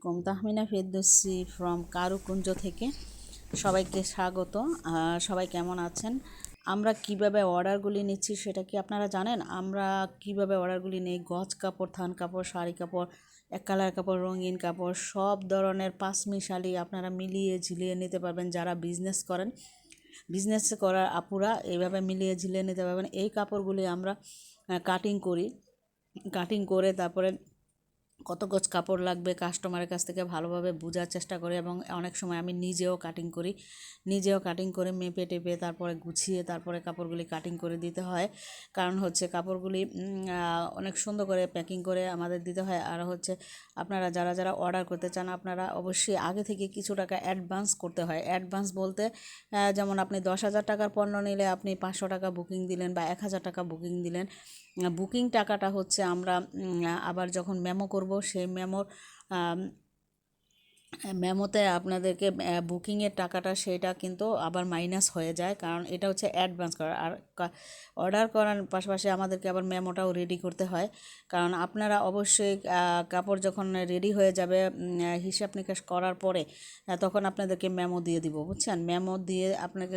আলাইকুম। তাহমিনা ফেরদৌসি ফ্রম কারুকুঞ্জ থেকে। সবাইকে স্বাগত। সবাই কেমন আছেন? আমরা কীভাবে অর্ডারগুলি নিচ্ছি সেটা কি আপনারা জানেন? আমরা কীভাবে অর্ডারগুলি নিই? গজ কাপড়, থান কাপড়, শাড়ি কাপড়, এক কালার কাপড়, রঙিন কাপড়, সব ধরনের পাঁচমিশালি আপনারা মিলিয়ে ঝিলিয়ে নিতে পারবেন। যারা বিজনেস করেন বিজনেস করার আপুরা এইভাবে মিলিয়ে ঝিলিয়ে নিতে পারবেন। এই কাপড়গুলি আমরা কাটিং করি। কাটিং করে তারপরে কত গজ কাপড় লাগবে কাস্টমারের কাছ থেকে ভালোভাবে বোঝার চেষ্টা করি এবং অনেক সময় আমি নিজেও কাটিং করি। নিজেও কাটিং করে মেপে টেপে তারপরে গুছিয়ে তারপরে কাপড়গুলি কাটিং করে দিতে হয়। কারণ হচ্ছে কাপড়গুলি অনেক সুন্দর করে প্যাকিং করে আমাদের দিতে হয়। আর হচ্ছে আপনারা যারা যারা অর্ডার করতে চান, আপনারা অবশ্যই আগে থেকে কিছু টাকা অ্যাডভান্স করতে হয়। অ্যাডভান্স বলতে যেমন আপনি দশ হাজার টাকার পণ্য নিলে আপনি পাঁচশো টাকা বুকিং দিলেন বা এক হাজার টাকা বুকিং দিলেন। বুকিং টাকাটা হচ্ছে আমরা আবার যখন মেমো করব সেই মেমোর মেমোতে আপনাদেরকে বুকিংয়ের টাকাটা সেটা কিন্তু আবার মাইনাস হয়ে যায়। কারণ এটা হচ্ছে অ্যাডভান্স করা। আর অর্ডার করার পাশাপাশি আমাদেরকে আবার মেমোটাও রেডি করতে হয়। কারণ আপনারা অবশ্যই কাপড় যখন রেডি হয়ে যাবে হিসাব নিকাশ করার পরে তখন আপনাদেরকে মেমো দিয়ে দিব, বুঝছেন? মেমো দিয়ে আপনাকে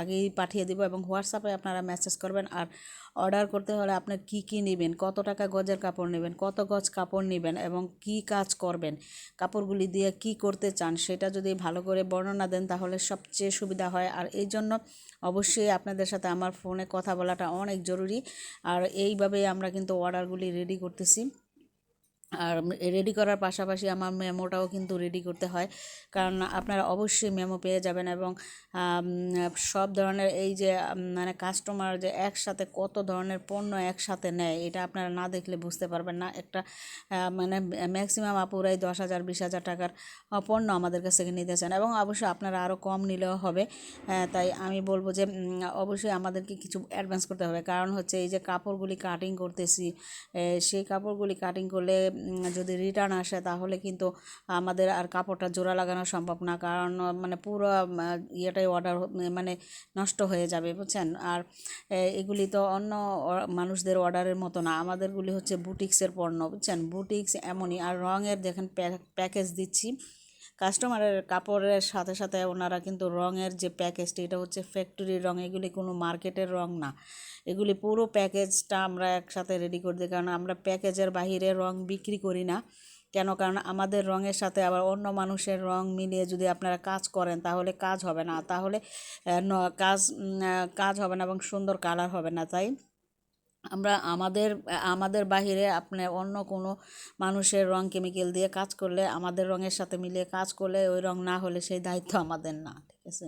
আগেই পাঠিয়ে দিব এবং হোয়াটসঅ্যাপে আপনারা মেসেজ করবেন। আর অর্ডার করতে হলে আপনার কি কি নেবেন? কত টাকা গজের কাপড় নেবেন? কত গজ কাপড় নেবেন? এবং কি কাজ করবেন? কাপড়গুলি দিয়ে কি করতে চান সেটা যদি ভালো করে বর্ণনা দেন তাহলে সবচেয়ে সুবিধা হয়। আর এই জন্য অবশ্যই আপনাদের সাথে আমার ফোনে কথা বলাটা অনেক জরুরি। আর এইভাবেই আমরা কিন্তু অর্ডারগুলি রেডি করতেছি। আর রেডি করার পাশাপাশি আমার মেমোটাও কিন্তু রেডি করতে হয়। কারণ আপনারা অবশ্যই মেমো পেয়ে যাবেন এবং সব ধরনের এই যে মানে কাস্টমার যে একসাথে কত ধরনের পণ্য একসাথে নেয়, এটা আপনারা না দেখলে বুঝতে পারবেন না। একটা মানে ম্যাক্সিমাম আপুরাই দশ হাজার, বিশ হাজার টাকার পণ্য আমাদের কাছ থেকে নিতে চান এবং অবশ্যই আপনারা আরও কম নিলেও হবে। তাই আমি বলব যে অবশ্যই আমাদেরকে কিছু অ্যাডভান্স করতে হবে। কারণ হচ্ছে এই যে কাপড়গুলি কাটিং করতেছি সেই কাপড়গুলি কাটিং করলে যদি রিটার্ন আসে তাহলে কিন্তু আমাদের আর কাপড়টা জোড়া লাগানো সম্ভব না। কারণ মানে পুরো ইয়েটাই অর্ডার মানে নষ্ট হয়ে যাবে, বুঝছেন? আর এগুলি তো অন্য মানুষদের অর্ডারের মতো না। আমাদেরগুলি হচ্ছে বুটিক্সের পণ্য, বুঝছেন? বুটিক্স এমনই। আর রঙের দেখেন প্যাকেজ দিচ্ছি। কাস্টমারের কাপড়ের সাথে সাথে ওনারা কিন্তু রঙের যে প্যাকেজটি এটা হচ্ছে ফ্যাক্টরির রঙ এগুলি কোনো মার্কেটের রঙ না। এগুলি পুরো প্যাকেজটা আমরা একসাথে রেডি করে দিই, কারণ আমরা প্যাকেজের বাহিরে রং বিক্রি করি না। কেন? কারণ আমাদের রঙের সাথে আবার অন্য মানুষের রং মিলিয়ে যদি আপনারা কাজ করেন, তাহলে কাজ হবে না। তাহলে কাজ কাজ হবে না এবং সুন্দর কালার হবে না, তাই? আমরা আমাদের আমাদের বাহিরে আপনি অন্য কোনো মানুষের রং কেমিক্যাল দিয়ে কাজ করলে আমাদের রঙের সাথে মিলিয়ে কাজ করলে ওই রং না হলে সেই দায়িত্ব আমাদের না, ঠিক আছে?